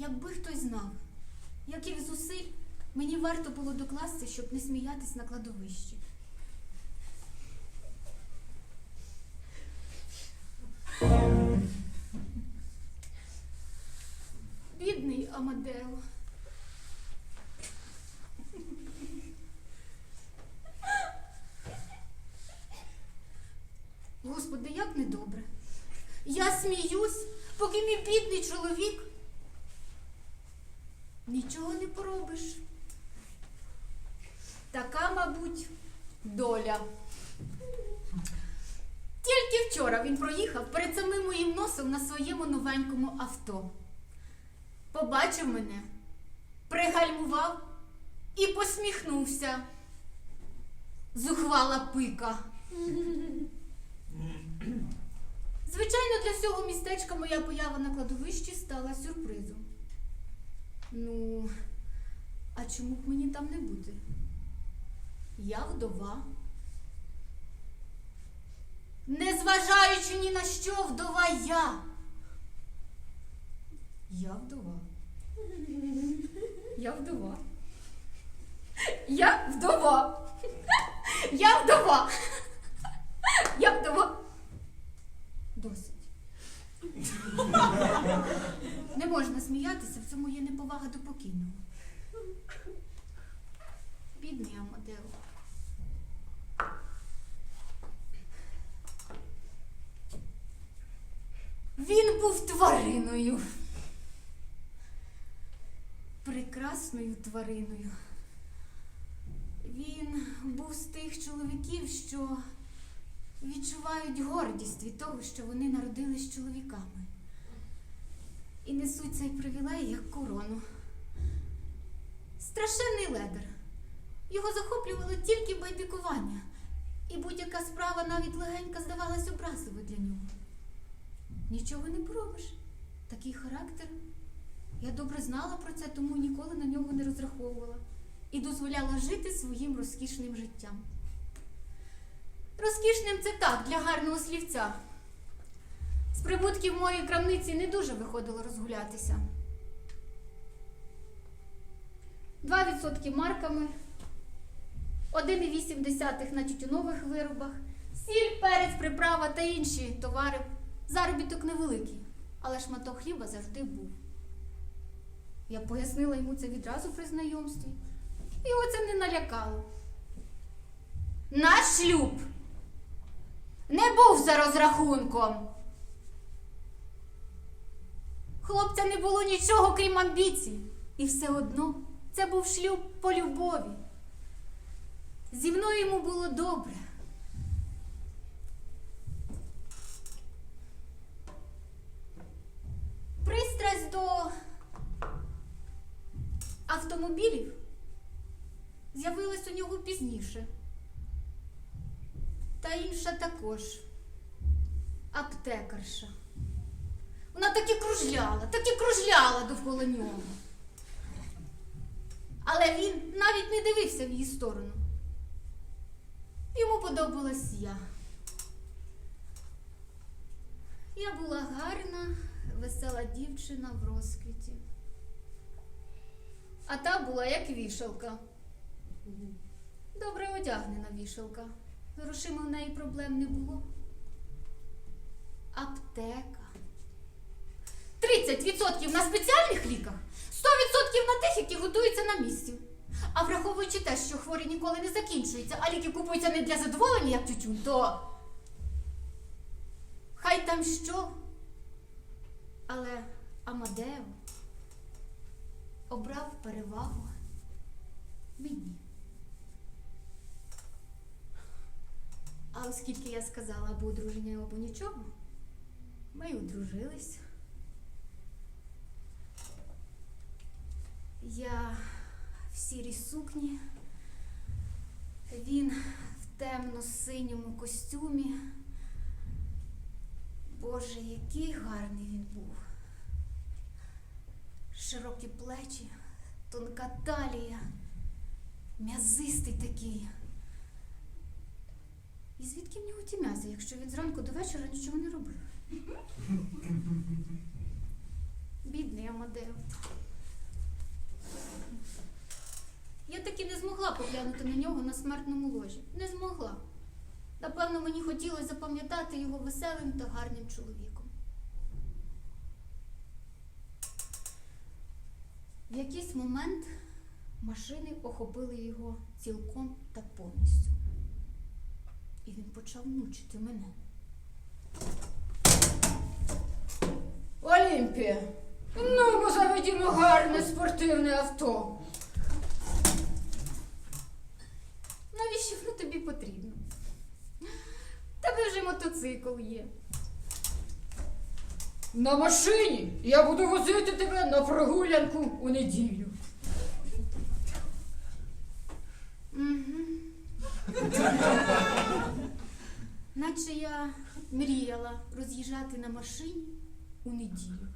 Якби хтось знав, яких зусиль мені варто було докласти, щоб не сміятись на кладовищі. Бідний Амадео. Господи, як недобре. Я сміюсь, поки мій бідний чоловік. Нічого не поробиш. Така, мабуть, доля. Тільки вчора він проїхав перед самим моїм носом на своєму новенькому авто. Побачив мене, пригальмував і посміхнувся. Зухвала пика. Звичайно, для всього містечка моя поява на кладовищі стала сюрпризом. Ну, а чому б мені там не бути? Я вдова. Незважаючи ні на що, вдова я. Я вдова. Я вдова. Я вдова. Я вдова. Я вдова. Досить. Не можна сміятися, в цьому є неповага до покійного. Бідний Амадео. Він був твариною. Прекрасною твариною. Він був з тих чоловіків, що відчувають гордість від того, що вони народились чоловіками. І несуть цей привілей як корону. Страшенний ледер. Його захоплювало тільки байдикування, і будь-яка справа навіть легенька здавалась образливою для нього. Нічого не поробиш. Такий характер. Я добре знала про це, тому ніколи на нього не розраховувала і дозволяла жити своїм розкішним життям. Розкішним це так, для гарного слівця. З прибутків моєї крамниці не дуже виходило розгулятися. 2% марками, 1,8 на тютюнових виробах, сіль, перець, приправа та інші товари. Заробіток невеликий, але шматок хліба завжди був. Я пояснила йому це відразу при знайомстві. Його це не налякало. Наш шлюб не був за розрахунком. Хлопця не було нічого, крім амбіцій. І все одно це був шлюб по любові. Зі мною йому було добре. Пристрасть до автомобілів з'явилась у нього пізніше. Та інша також аптекарша. Вона так і кружляла, так і кружляла довкола нього. Але він навіть не дивився в її сторону. Йому подобалась я. Я була гарна, весела дівчина в розквіті. А та була як вішалка. Добре одягнена вішалка. Грошима в неї проблем не було. Аптека. 30% на спеціальних ліках, 100% на тих, які готуються на місці. А враховуючи те, що хворі ніколи не закінчуються, а ліки купуються не для задоволення, як тютюн, то хай там що. Але Амадео обрав перевагу мені. А оскільки я сказала або одруження, або нічого, ми й одружились. Я в сірій сукні, він в темно-синьому костюмі. Боже, який гарний він був. Широкі плечі, тонка талія, м'язистий такий. І звідки в нього ті м'язи, якщо він зранку до вечора нічого не робив? Бідний Амадео. Змогла поглянути на нього на смертному ложі. Не змогла. Напевно, мені хотілося запам'ятати його веселим та гарним чоловіком. В якийсь момент машини охопили його цілком та повністю. І він почав мучити мене. Олімпія, ну ми заведімо гарне спортивне авто. Навіщо воно тобі потрібно? В Тебе вже мотоцикл є. На машині я буду возити тебе на прогулянку у неділю. Наче я мріяла роз'їжджати на машині у неділю.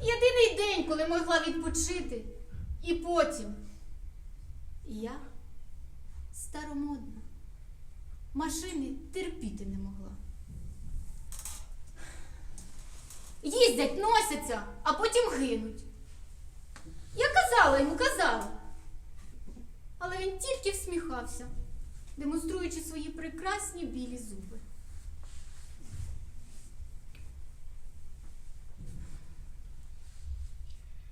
Єдиний день, коли могла відпочити. І потім я старомодна. Машини терпіти не могла. Їздять, носяться, а потім гинуть. Я казала йому, казала. Але він тільки всміхався, демонструючи свої прекрасні білі зуби.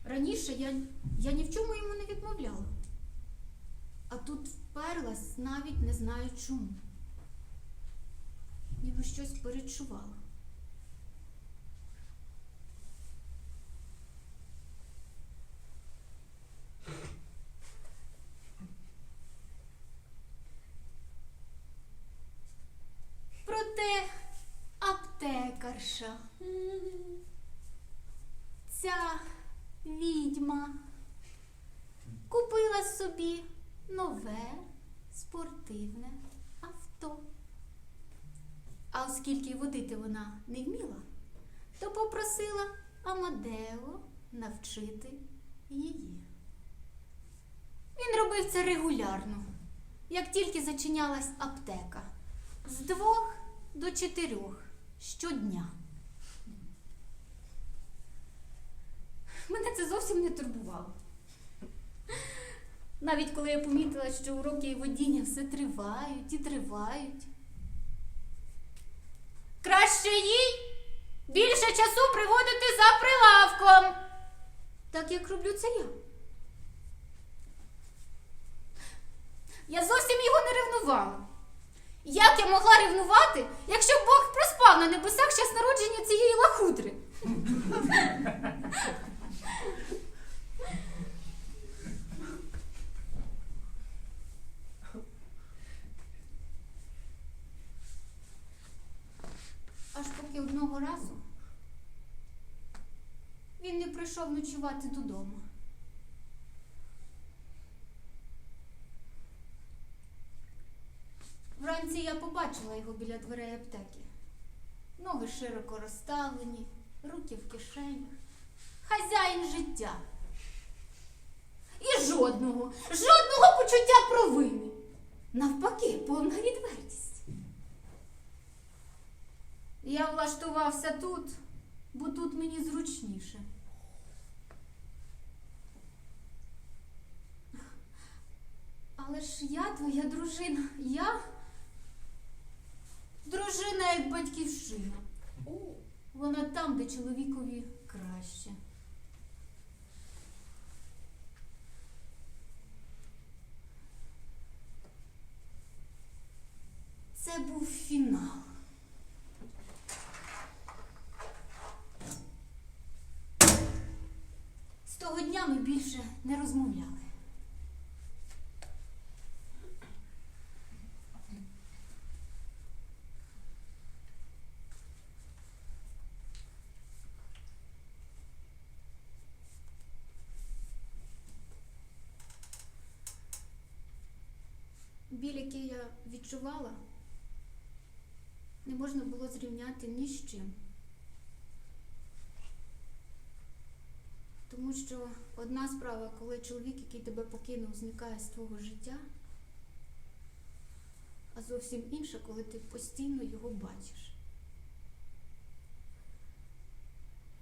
Раніше я, я ні в чому йому не відмовляла. А тут вперлась, навіть не знаю чому. Ніби щось перечувала. Проте аптекарша. Ця відьма купила собі нове спортивне авто. А оскільки водити вона не вміла, то попросила Амадео навчити її. Він робив це регулярно, як тільки зачинялась аптека. З двох до чотирьох щодня. Мене це зовсім не турбувало. Навіть коли я помітила, що уроки водіння все тривають і тривають. Краще їй більше часу приводити за прилавком. Так як роблю це я. Я зовсім його не ревнувала. Як я могла ревнувати, якщо Бог проспав на небесах час народження цієї лахудри? Аж поки одного разу прийшов ночувати додому. Вранці я побачила його біля дверей аптеки. Ноги широко розставлені, руки в кишенях. Хазяїн життя. І жодного, жодного почуття провини. Навпаки, повна відвертість. Я влаштувався тут, бо тут мені зручніше. Але ж я твоя дружина, я дружина як батьківщина. Вона там, де чоловікові краще. Це був фінал. З того дня ми більше не розмовляли. Біль, який я відчувала, не можна було зрівняти ні з чим. Тому що одна справа, коли чоловік, який тебе покинув, зникає з твого життя, а зовсім інша, коли ти постійно його бачиш.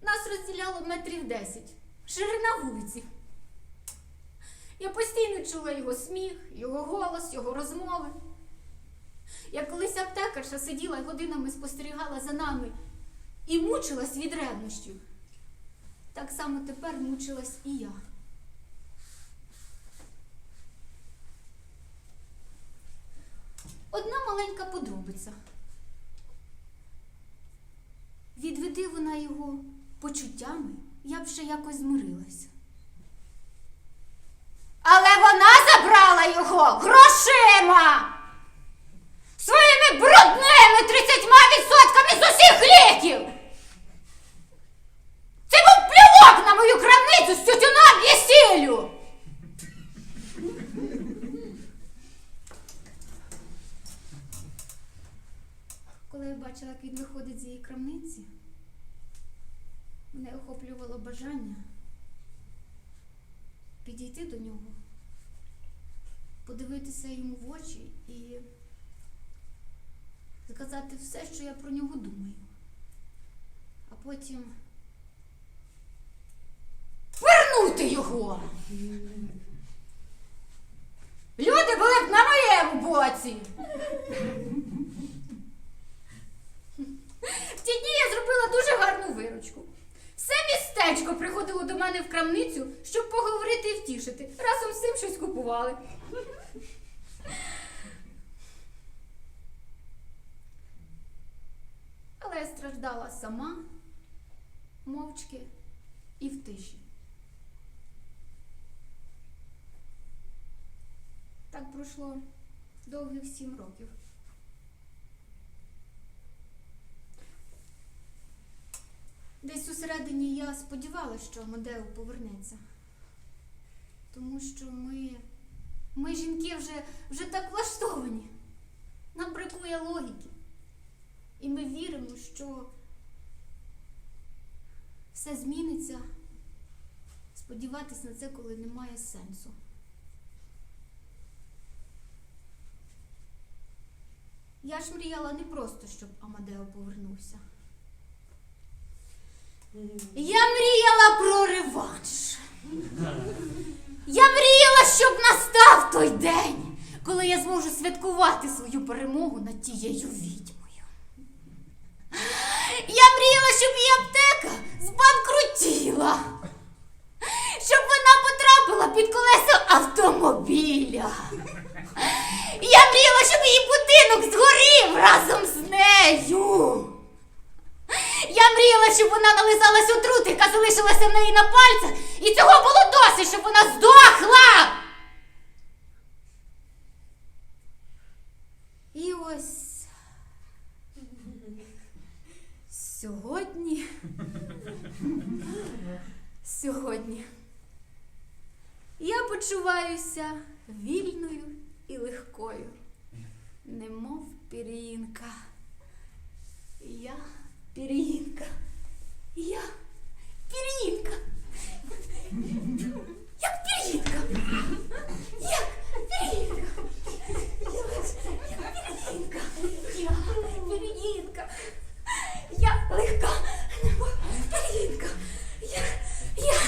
Нас розділяло метрів десять. Ширина вулиці. Я постійно чула його сміх, його голос, його розмови. Я колись аптекарша сиділа і годинами спостерігала за нами і мучилась від ревнощів. Так само тепер мучилась і я. Одна маленька подробиця. Відведи вона його почуттями, я б ще якось змирилася. Але вона забрала його грошима! Своїми брудними 30% з усіх ліків! Це був плювок на мою крамницю з тютюном і сіллю! Коли я бачила, як він виходить з її крамниці, мене охоплювало бажання підійти до нього, подивитися йому в очі і сказати все, що я про нього думаю. А потім вернути його. Люди були б на моєму боці. В ті дні я зробила дуже гарну виручку. Приходило до мене в крамницю, щоб поговорити і втішити. Разом з цим щось купували. Але я страждала сама, мовчки і в тиші. Так пройшло довгих сім років. Десь усередині я сподівалася, що Амадео повернеться. Тому що ми, ми жінки вже, вже так влаштовані. Нам бракує логіки. І ми віримо, що все зміниться. Сподіватись на це, коли немає сенсу. Я ж мріяла не просто, щоб Амадео повернувся. Я мріяла про реванш. Я мріяла, щоб настав той день, коли я зможу святкувати свою перемогу над тією відьмою. Я мріяла, щоб її аптека збанкрутіла, щоб вона потрапила під колеса автомобіля. Я мріяла, щоб її будинок згорів разом з нею. Я мріяла, щоб вона нализалась отрути, яка залишилася в неї на пальцях, і цього було досить, щоб вона здохла. І ось сьогодні. Сьогодні я почуваюся вільною і легкою, немов пір'їнка. Я пір'їнка. Я пір'їнка. Як пір'їнка. Як пір'їнка. Я пір'їнка. Я пір'їнка. Я легка. Пір'їнка. Я. Я.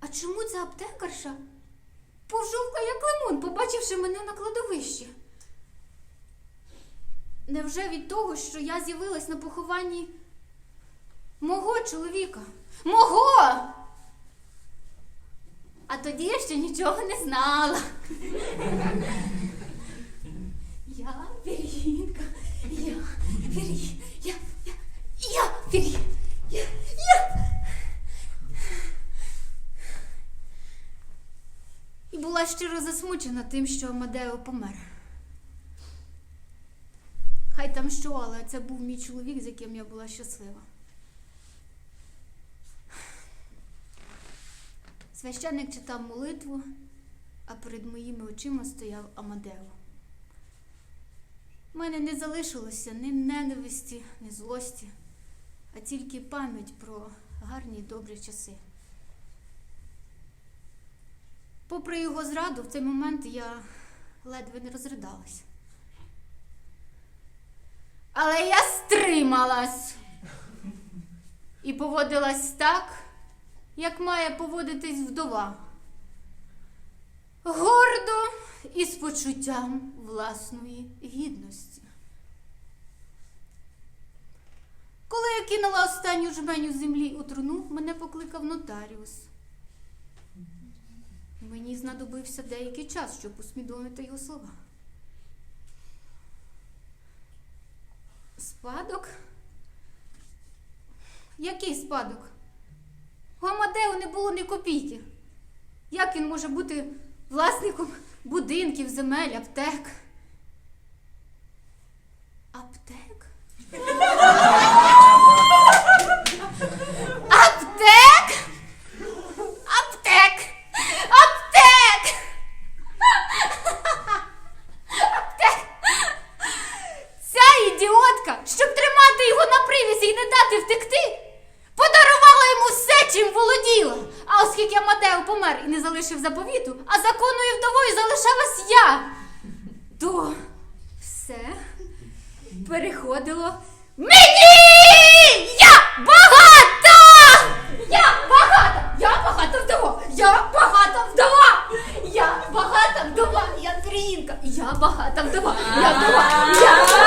А чому ця аптекарша повжовкла як лимон, побачивши мене на кладовищі? Невже від того, що я з'явилась на похованні мого чоловіка? Мого! А тоді я ще нічого не знала. Я пір'їнка, я пір'ї, я, я, я пір'ї, я, я. І була щиро засмучена тим, що Амадео помер. Але це був мій чоловік, з яким я була щаслива. Священник читав молитву, а перед моїми очима стояв Амадео. У мене не залишилося ні ненависті, ні злості, а тільки пам'ять про гарні й добрі часи. Попри його зраду, в цей момент я ледве не розридалась. Але я стрималась і поводилась так, як має поводитись вдова. Гордо і з почуттям власної гідності. Коли я кинула останню жменю землі у труну, мене покликав нотаріус. Мені знадобився деякий час, щоб усвідомити його слова. Спадок? Який спадок? У Амадео не було ні копійки. Як він може бути власником будинків, земель, аптек? Аптек? Амадео і не залишив заповіту, а законною вдовою залишалась я, то все переходило мені! Я багата! Я багата! Я багата вдова! Я багата вдова! Я багата вдова! Я Андріїнка! Я багата вдова! Я вдова! Я